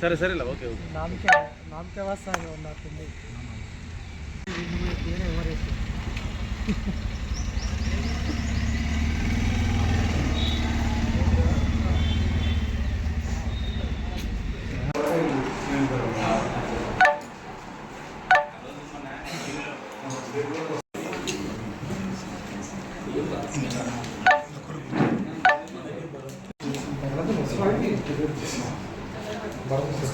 సరే సరే ఓకే నామకే నామకే వస్తాను ఉన్నట్టుంది పేరు ఎవరేసి वास्ता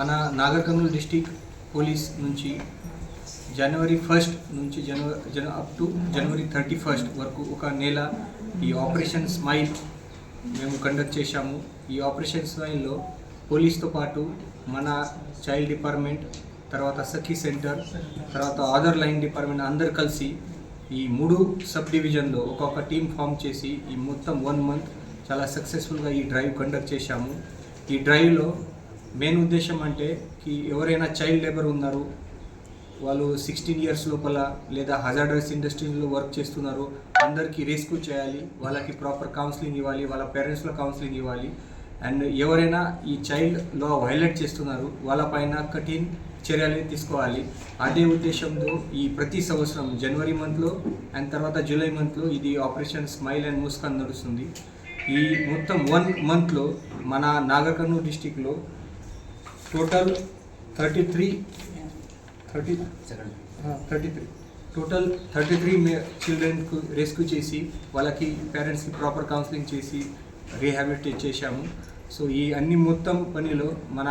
మన నాగర్ కర్నూలు డిస్టిక్ పోలీస్ నుంచి జనవరి ఫస్ట్ నుంచి జనవరి జన up to January thirty first వరకు ఒక నెల ఈ ఆపరేషన్ స్మైల్ మేము కండక్ట్ చేశాము. ఈ ఆపరేషన్ స్మైల్లో పోలీస్తో పాటు మన చైల్డ్ డిపార్ట్మెంట్ తర్వాత సఖీ సెంటర్ తర్వాత ఆదర్ లైన్ డిపార్ట్మెంట్ అందరు కలిసి ఈ మూడు సబ్ డివిజన్లో ఒక్కొక్క టీం ఫామ్ చేసి ఈ మొత్తం వన్ మంత్ చాలా సక్సెస్ఫుల్గా ఈ డ్రైవ్ కండక్ట్ చేశాము. ఈ డ్రైవ్లో మెయిన్ ఉద్దేశం అంటే కి ఎవరైనా చైల్డ్ లేబర్ ఉన్నారు వాళ్ళు సిక్స్టీన్ ఇయర్స్ లోపల లేదా హజార్డస్ ఇండస్ట్రీలో వర్క్ చేస్తున్నారు అందరికీ రెస్క్యూ చేయాలి వాళ్ళకి ప్రాపర్ కౌన్సిలింగ్ ఇవ్వాలి వాళ్ళ పేరెంట్స్లో కౌన్సిలింగ్ ఇవ్వాలి. అండ్ ఎవరైనా ఈ చైల్డ్ వైలెట్ వైలేట్ చేస్తున్నారు వాళ్ళపైన కఠిన చర్యలు తీసుకోవాలి. అదే ఉద్దేశంతో ఈ ప్రతి సంవత్సరం జనవరి మంత్లో అండ్ తర్వాత జూలై మంత్లో ఇది ఆపరేషన్ స్మైల్ అండ్ ముస్కాన్ నడుస్తుంది. ఈ మొత్తం వన్ మంత్లో మన నాగర్కర్నూలు డిస్టిక్లో total thirty three thirty thirty three total thirty three చిల్డ్రన్కు rescue చేసి వాళ్ళకి పేరెంట్స్కి ప్రాపర్ కౌన్సిలింగ్ చేసి రీహాబిలిటేట్ చేశాము. సో ఈ అన్ని మొత్తం పనిలో మన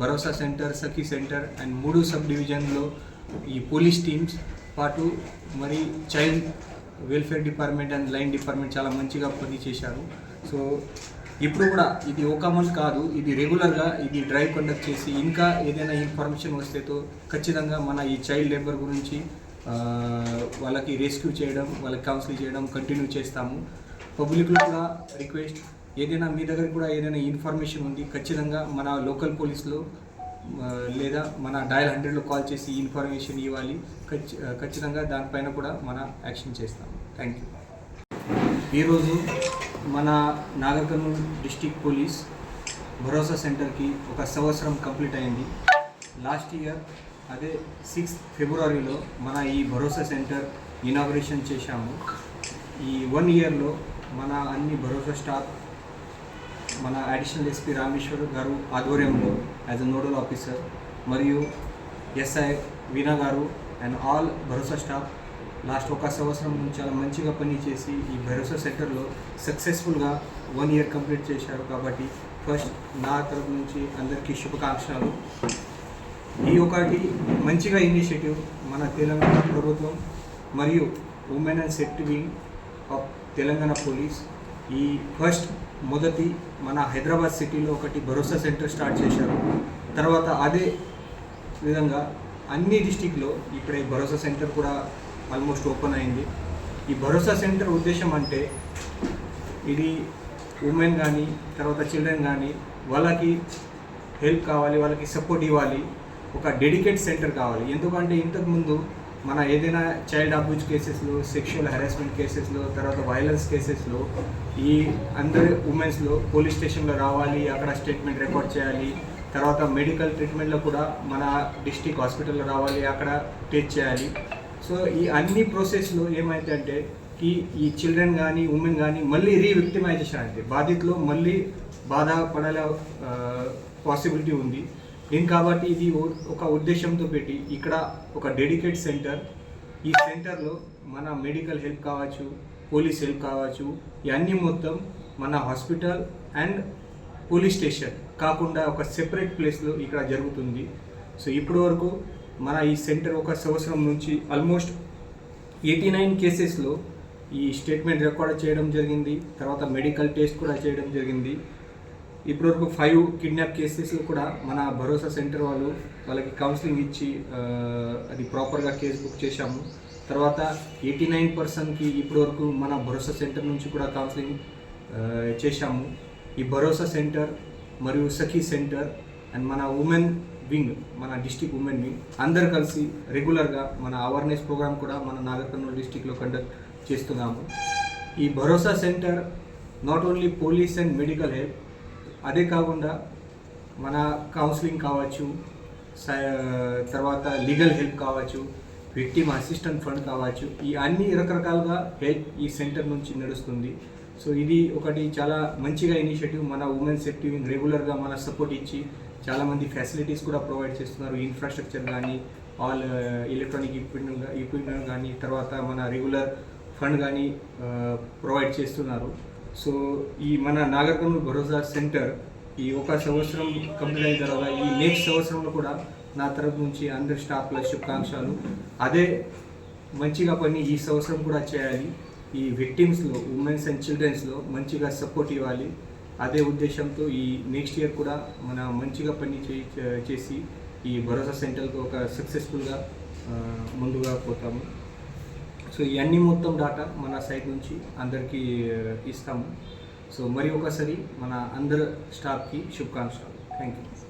Bharosa centre Sakhi centre and మూడు సబ్ డివిజన్లో ఈ పోలీస్ టీమ్స్ పాటు మరి child welfare department and line department చాలా మంచిగా పనిచేశారు. సో ఇప్పుడు కూడా ఇది ఒక అమౌంట్ కాదు ఇది రెగ్యులర్గా ఇది డ్రైవ్ కండక్ట్ చేసి ఇంకా ఏదైనా ఇన్ఫర్మేషన్ వస్తేతో ఖచ్చితంగా మన ఈ చైల్డ్ లేబర్ గురించి వాళ్ళకి రెస్క్యూ చేయడం వాళ్ళకి కౌన్సిలింగ్ చేయడం కంటిన్యూ చేస్తాము. పబ్లిక్లో కూడా రిక్వెస్ట్ ఏదైనా మీ దగ్గర కూడా ఏదైనా ఇన్ఫర్మేషన్ ఉంది ఖచ్చితంగా మన లోకల్ పోలీస్లో లేదా మన డయల్ హండ్రెడ్లో కాల్ చేసి ఇన్ఫర్మేషన్ ఇవ్వాలి. ఖచ్చి ఖచ్చితంగా దానిపైన కూడా మన యాక్షన్ చేస్తాము. థ్యాంక్ యూ ఈరోజు మన నాగర్ కర్నూలు డిస్టిక్ పోలీస్ భరోసా సెంటర్కి ఒక సంవత్సరం కంప్లీట్ అయింది. లాస్ట్ ఇయర్ అదే సిక్స్ ఫిబ్రవరిలో మన ఈ భరోసా సెంటర్ ఇనాగ్రేషన్ చేశాము. ఈ వన్ ఇయర్లో మన అన్ని భరోసా స్టాఫ్ మన అడిషనల్ ఎస్పీ రామేశ్వర్ గారు ఆధ్వర్యంలో యాజ్ అ నోడల్ ఆఫీసర్ మరియు ఎస్ఐ వీణా గారు and all Bharosa staff last ఒక సంవత్సరం నుంచి చాలా మంచిగా పని చేసి ఈ భరోసా సెంటర్లో సక్సెస్ఫుల్గా వన్ ఇయర్ కంప్లీట్ చేశారు కాబట్టి ఫస్ట్ నా తరపు నుంచి అందరికీ శుభాకాంక్షలు. ఈ ఒకటి మంచిగా ఇనిషియేటివ్ మన తెలంగాణ ప్రభుత్వం మరియు women and set wing of Telangana police ఈ ఫస్ట్ మొదటి మన హైదరాబాద్ సిటీలో ఒకటి భరోసా సెంటర్ స్టార్ట్ చేశారు. తర్వాత అదే విధంగా అన్ని డిస్టిక్లో ఇక్కడ భరోసా సెంటర్ కూడా ఆల్మోస్ట్ ఓపెన్ అయింది. ఈ భరోసా సెంటర్ ఉద్దేశం అంటే ఇది ఉమెన్ కానీ తర్వాత చిల్డ్రన్ కానీ వాళ్ళకి హెల్ప్ కావాలి వాళ్ళకి సపోర్ట్ ఇవ్వాలి. ఒక డెడికేట్ సెంటర్ కావాలి. ఎందుకంటే ఇంతకుముందు మన ఏదైనా చైల్డ్ అబ్యూజ్ కేసెస్లో సెక్షువల్ హెరాస్మెంట్ కేసెస్లో తర్వాత వైలెన్స్ కేసెస్లో ఈ అందరి ఉమెన్స్లో పోలీస్ స్టేషన్లో రావాలి అక్కడ స్టేట్మెంట్ రికార్డ్ చేయాలి. తర్వాత మెడికల్ ట్రీట్మెంట్లో కూడా మన డిస్టిక్ హాస్పిటల్లో రావాలి అక్కడ టెస్ట్ చేయాలి. సో ఈ అన్ని ప్రాసెస్లో ఏమైతే అంటే ఈ ఈ చిల్డ్రన్ కానీ ఉమెన్ కానీ మళ్ళీ రీవిక్టిమైజేషన్ అంటే బాధితులు మళ్ళీ బాధపడే పాసిబిలిటీ ఉంది. ఏం కాబట్టి ఇది ఒక ఉద్దేశంతో పెట్టి ఇక్కడ ఒక డెడికేట్ సెంటర్ ఈ సెంటర్లో మన మెడికల్ హెల్ప్ కావచ్చు పోలీస్ హెల్ప్ కావచ్చు ఇవన్నీ మొత్తం మన హాస్పిటల్ అండ్ పోలీస్ స్టేషన్ కాకుండా ఒక సెపరేట్ ప్లేస్లో ఇక్కడ జరుగుతుంది. సో ఇప్పటి వరకు మన ఈ సెంటర్ ఒక సంవత్సరం నుంచి ఆల్మోస్ట్ ఎయిటీ నైన్ కేసెస్లో ఈ స్టేట్మెంట్ రికార్డ్ చేయడం జరిగింది తర్వాత మెడికల్ టెస్ట్ కూడా చేయడం జరిగింది. ఇప్పటివరకు ఫైవ్ కిడ్నాప్ కేసెస్లో కూడా మన భరోసా సెంటర్ వాళ్ళు వాళ్ళకి కౌన్సిలింగ్ ఇచ్చి అది ప్రాపర్గా కేసు బుక్ చేశాము. తర్వాత ఎయిటీ నైన్ పర్సన్కి ఇప్పటివరకు మన భరోసా సెంటర్ నుంచి కూడా కౌన్సిలింగ్ చేశాము. ఈ భరోసా సెంటర్ మరియు సఖీ సెంటర్ అండ్ మన ఉమెన్ వింగ్ మన డిస్టిక్ ఉమెన్ వింగ్. అందరు కలిసి రెగ్యులర్గా మన అవేర్నెస్ ప్రోగ్రామ్ కూడా మన నాగర్కర్నూలు డిస్టిక్లో కండక్ట్ చేస్తున్నాము. ఈ Bharosa centre not only police and medical help అదే కాకుండా మన కౌన్సిలింగ్ కావచ్చు తర్వాత లీగల్ హెల్ప్ కావచ్చు విక్టిమ్ అసిస్టెంట్ ఫండ్ కావచ్చు ఈ అన్ని రకరకాలుగా హెల్ప్ ఈ సెంటర్ నుంచి నడుస్తుంది. సో ఇది ఒకటి చాలా మంచిగా ఇనిషియేటివ్ మన ఉమెన్ సేఫ్టీ రెగ్యులర్గా మన సపోర్ట్ ఇచ్చి చాలామంది ఫెసిలిటీస్ కూడా ప్రొవైడ్ చేస్తున్నారు. ఇన్ఫ్రాస్ట్రక్చర్ కానీ ఆల్ ఎలక్ట్రానిక్ ఎక్విప్మెంట్ ఎక్విప్మెంట్ కానీ తర్వాత మన రెగ్యులర్ ఫండ్ కానీ ప్రొవైడ్ చేస్తున్నారు. సో ఈ మన నాగర్ భరోసా సెంటర్ ఈ ఒక సంవత్సరం కంప్లీట్ అయిన తర్వాత ఈ నెక్స్ట్ సంవత్సరంలో కూడా నా తరపు నుంచి అందరి స్టాఫ్ల శుభాకాంక్షలు. అదే మంచిగా పని ఈ సంవత్సరం కూడా చేయాలి. ఈ విక్టిమ్స్లో ఉమెన్స్ అండ్ చిల్డ్రన్స్లో మంచిగా సపోర్ట్ ఇవ్వాలి. అదే ఉద్దేశంతో ఈ నెక్స్ట్ ఇయర్ కూడా మన మంచిగా పని చే- చేసి ఈ భరోసా సెంటర్కి ఒక సక్సెస్ఫుల్గా ముందుగా పోతాము. సో ఇవన్నీ మొత్తం డాటా మన సైట్ నుంచి అందరికీ ఇస్తాము. సో మరి ఒకసారి మన అందరు స్టాఫ్కి శుభాకాంక్షలు. Thank you